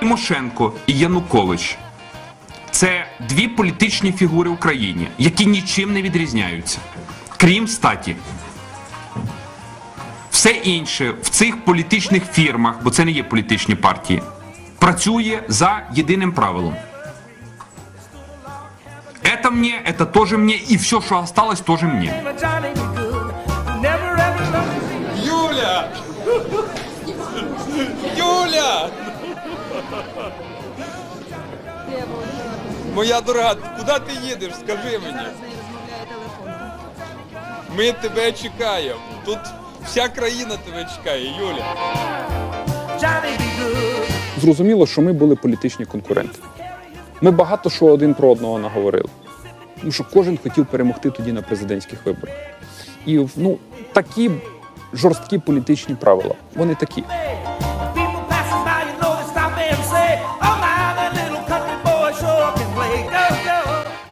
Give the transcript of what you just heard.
Тимошенко і Янукович це дві політичні фігури в Україні, які нічим не відрізняються, крім статі. Все інше в цих політичних фірмах, бо це не є політичні партії, працює за єдиним правилом. Это мне, это тоже мне, и все, что осталось, тоже мне. Моя дорога, куди ти їдеш? Скажи мені. Ми тебе чекаємо. Тут вся країна тебе чекає, Юля. Зрозуміло, що ми були політичні конкуренти. Ми багато що один про одного наговорили. Тому що кожен хотів перемогти тоді на президентських виборах. І ну, такі жорсткі політичні правила. Вони такі. So I can play. Go!